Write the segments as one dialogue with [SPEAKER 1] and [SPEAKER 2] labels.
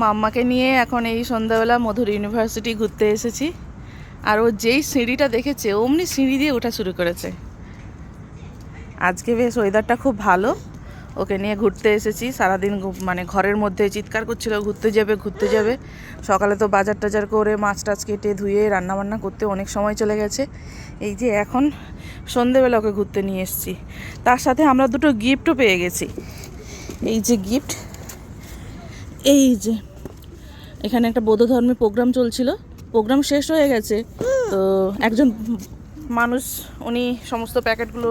[SPEAKER 1] মাম্মাকে নিয়ে এখন এই সন্ধ্যাবেলা মধুর ইউনিভার্সিটি ঘুরতে এসেছি। আর ও যেই সিঁড়িটা দেখেছে, অমনি সিঁড়ি দিয়ে ওঠা শুরু করেছে। আজকে বেশ ওয়েদারটা খুব ভালো। ওকে নিয়ে ঘুরতে এসেছি। সারাদিন মানে ঘরের মধ্যে চিৎকার করছিল, ঘুরতে যাবে ঘুরতে যাবে। সকালে তো বাজার টাজার করে মাছ টাছ কেটে ধুয়ে রান্নাবান্না করতে অনেক সময় চলে গেছে। এই যে এখন সন্ধেবেলা ওকে ঘুরতে নিয়ে এসেছি। তার সাথে আমরা দুটো গিফটও পেয়ে গেছি। এই যে গিফট এই যে, এখানে একটা বৌদ্ধ ধর্মের প্রোগ্রাম চলছিল। প্রোগ্রাম শেষ হয়ে গেছে। তো একজন মানুষ, উনি সমস্ত প্যাকেটগুলো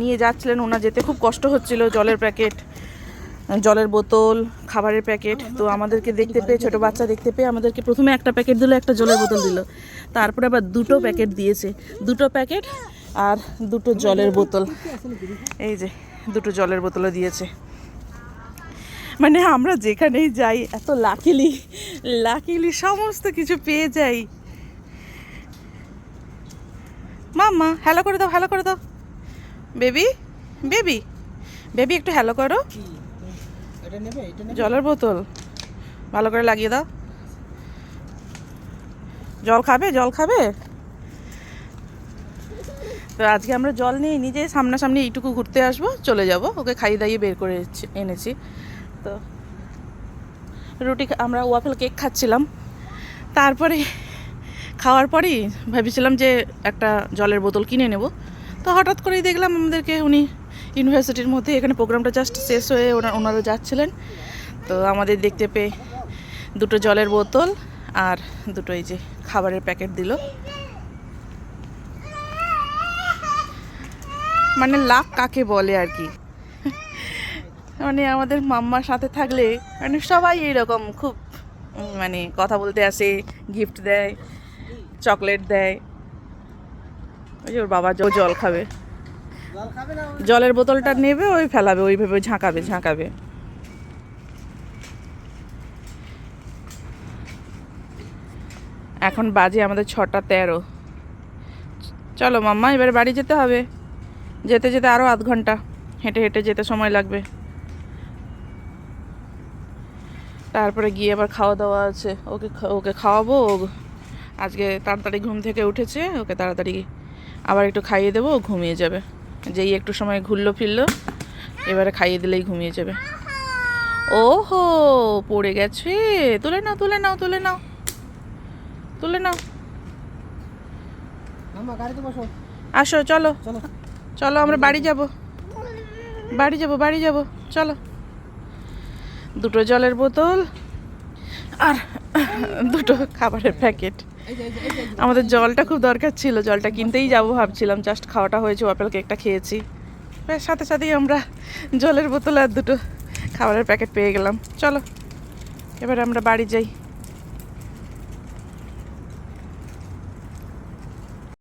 [SPEAKER 1] নিয়ে যাচ্ছিলেন। ওনার যেতে খুব কষ্ট হচ্ছিল, জলের প্যাকেট, জলের বোতল, খাবারের প্যাকেট। তো আমাদেরকে দেখতে পেয়ে, ছোটো বাচ্চা দেখতে পেয়ে আমাদেরকে প্রথমে একটা প্যাকেট দিল, একটা জলের বোতল দিল। তারপরে আবার দুটো প্যাকেট দিয়েছে। দুটো প্যাকেট আর দুটো জলের বোতল। এই যে, দুটো জলের বোতলও দিয়েছে। মানে আমরা যেখানেই যাই এত লাকিলি লাকিলি সমস্ত কিছু পেয়ে যাই। মাম্মা হ্যালো করে দাও হ্যালো করে দাও। বেবি বেবি বেবি একটু হ্যালো করো। জলের বোতল। ভালো করে লাগিয়ে দাও। জল খাবে? জল খাবে? তো আজকে আমরা জল নিয়ে নিজে সামনাসামনি এইটুকু ঘুরতে আসব চলে যাব। ওকে খাইয়ে দাইয়ে বের করে এনেছি। তো রুটি আমরা ওয়াফেল কেক খাচ্ছিলাম। তারপরে খাওয়ার পরেই ভেবেছিলাম যে একটা জলের বোতল কিনে নেব। তো হঠাৎ করেই দেখলাম আমাদেরকে উনি ইউনিভার্সিটির মধ্যে এখানে প্রোগ্রামটা জাস্ট শেষ হয়ে ওনা ওনারা যাচ্ছিলেন। তো আমাদের দেখতে পেয়ে দুটো জলের বোতল আর দুটো এই যে খাবারের প্যাকেট দিল। মানে লাভ কাকে বলে আর কি। মানে আমাদের মাম্মার সাথে থাকলে মানে সবাই এইরকম খুব মানে কথা বলতে আসে গিফট দেয় চকলেট দেয়। ওই যে ওর বাবা জল খাবে। জলের বোতলটা নেবে, ওই ফেলাবে, ওইভাবে ঝাঁকাবে ঝাঁকাবে। এখন বাজে আমাদের ছটা তেরো। চলো মাম্মা, এবারে বাড়ি যেতে হবে। যেতে যেতে আরও আধ ঘণ্টা। হেঁটে হেঁটে যেতে সময় লাগবে। তারপরে গিয়ে আবার খাওয়া দাওয়া আছে। ওকে ওকে খাওয়াবো ও আজকে তাড়াতাড়ি ঘুম থেকে উঠেছে ওকে তাড়াতাড়ি আবার একটু খাইয়ে দেবো ও ঘুমিয়ে যাবে। যেই একটু সময় ঘুরলো ফিরলো এবারে খাইয়ে দিলেই ঘুমিয়ে যাবে। ও হো পড়ে গেছে। তুলে নাও তুলে নাও তুলে নাও। তুলে নাও। আসো চলো।
[SPEAKER 2] চলো।
[SPEAKER 1] চলো আমরা বাড়ি যাব। বাড়ি যাব বাড়ি যাব। চলো। দুটো জলের বোতল আর দুটো খাবারের প্যাকেট। আমাদের জলটা খুব দরকার ছিল, জলটা কিনতেই যাব ভাবছিলাম। জাস্ট খাওয়াটা হয়েছে, আপেল কেকটা খেয়েছি। সাথে সাথেই আমরা জলের বোতল আর দুটো খাবারের প্যাকেট পেয়ে গেলাম। চলো, এবার আমরা বাড়ি যাই।